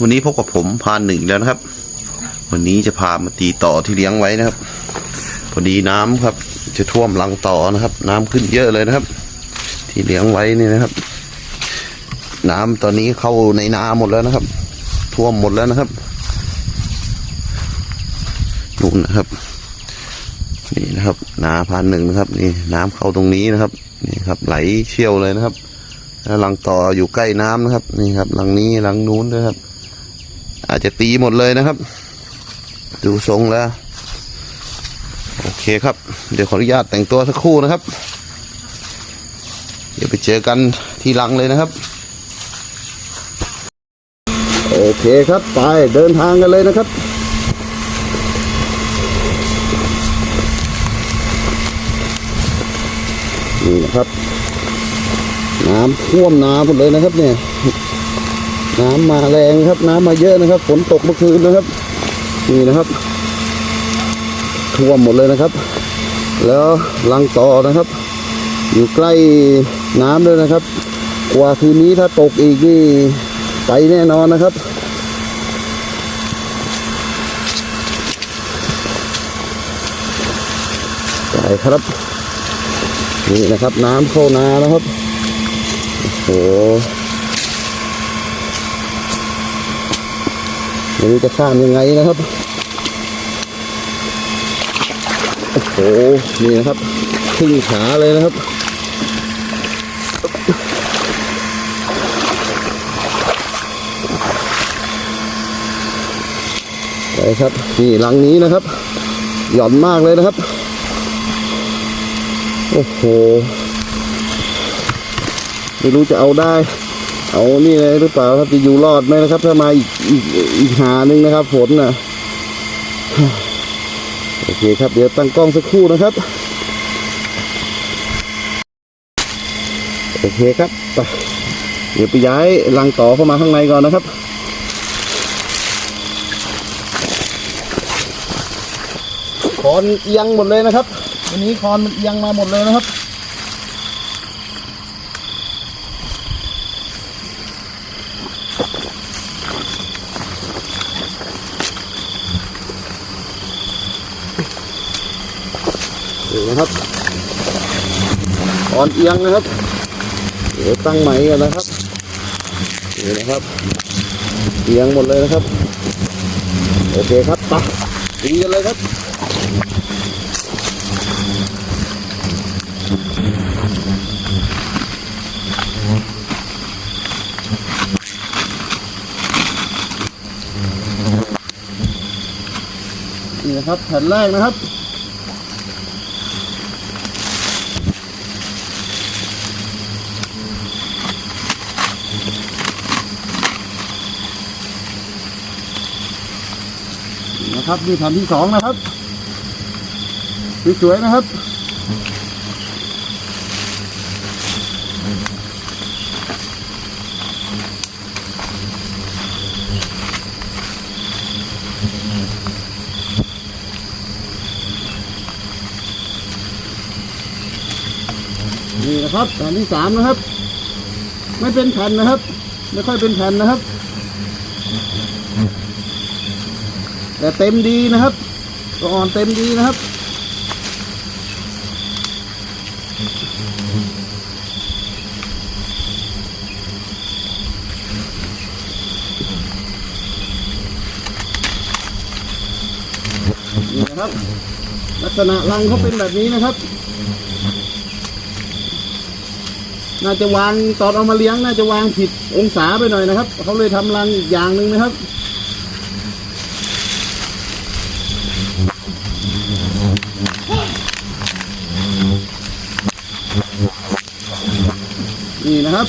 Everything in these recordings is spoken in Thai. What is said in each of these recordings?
วันนี้พบกับผมพานหนึ่งแล้วนะครับ วันนี้จะพามาตีต่อที่เลี้ยงไว้นะครับ พอดีน้ำครับ จะท่วมรังต่อนะครับ น้ำขึ้นเยอะเลยนะครับ ที่เลี้ยงไว้นี่นะครับ น้ำตอนนี้เข้าในนาหมดแล้วนะครับ ท่วมหมดแล้วนะครับนู่นนะครับ นี่นะครับ นาพันหนึ่งนะครับ นี่น้ำเข้าตรงนี้นะครับ นี่ครับ ไหลเชี่ยวเลยนะครับแล้วรังต่ออยู่ใกล้น้ำนะครับ นี่ครับรังนี้รังนู้นด้วยครับ อาจจะตีหมดเลยนะครับ ดูทรงแล้ว โอเคครับ เดี๋ยวขออนุญาตแต่งตัวสักครู่นะครับ เดี๋ยวไปเจอกันที่รังเลยนะครับ โอเคครับ ไปเดินทางกันเลยนะครับนี่นะครับน้ำท่วมนาหมดเลยนะครับเนี่ย น้ำมาแรงครับ น้ำมาเยอะนะครับ ฝนตกเมื่อคืนนะครับ นี่นะครับ ท่วมหมดเลยนะครับ แล้วลังต่อนะครับ อยู่ใกล้น้ำด้วยนะครับ กว่าคืนนี้ถ้าตกอีกนี่ไปแน่นอนนะครับไปครับ นี่นะครับน้ำเข้านานะครับ โอ้โห ไม่รู้จะข้ามยังไงนะครับ โอ้โห นี่นะครับครึ่งขาเลยนะครับไปครับ นี่หลังนี้นะครับ หย่อนมากเลยนะครับ โอ้โห ไม่รู้จะเอาได้ เอานี่เลยหรือเปล่าครับจะอยู่รอดไหมนะครับ ถ้ามาอีกอีกอีกหาหนึ่งนะครับฝนน่ะโอเคครับ เดี๋ยวตั้งกล้องสักครู่นะครับ โอเคครับไปเดี๋ยวไปย้ายรังต่อเข้ามาข้างในก่อนนะครับคอนเอียงหมดเลยนะครับ วันนี้คอนมันเอียงมาหมดเลยนะครับ นี่นะครับอ่อนเอียงนะครับ เดี๋ยวตั้งใหม่กันนะครับนี่นะครับ เอียงหมดเลยนะครับ โอเคครับไปตีกันเลยครับนี่นะครับแผ่นแรกนะครับ นะครับนี่แผ่นที่สองนะครับสวยๆนะครับนี่นะครับแผ่นที่สามนะครับ ไม่เป็นแผ่นนะครับ ไม่ค่อยเป็นแผ่นนะครับ แต่เต็มดีนะครับตัวอ่อนเต็มดีนะครับนี่นะครับ ลักษณะรังเขาเป็นแบบนี้นะครับ น่าจะวางตอนเอามาเลี้ยงน่าจะวางผิดองศาไปหน่อยนะครับ เขาเลยทำรังอีกอย่างหนึ่งนะครับ นี่นะครับ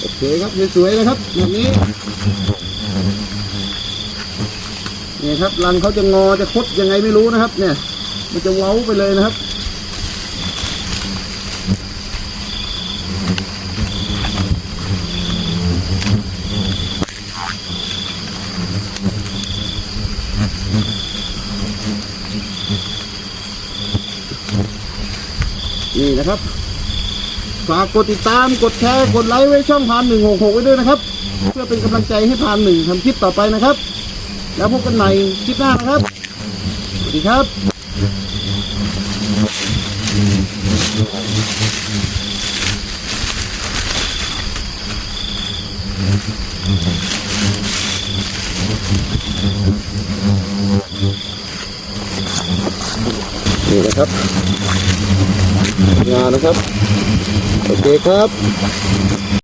โอเคครับสวยๆนะครับแบบนี้นี่ครับรังเขาจะงอจะคดยังไงไม่รู้นะครับ เนี่ย มันจะเว้าไปเลยนะครับ นี่นะครับฝากกดติดตามกดแชร์กดไลค์ไว้ช่องพานหนึ่งหกหกไว้ด้วยนะครับ เพื่อเป็นกำลังใจให้พานหนึ่งทำคลิปต่อไปนะครับ แล้วพบกันใหม่คลิปหน้านะครับสวัสดีครับนี่นะครับ งานนะครับ โอเคครับ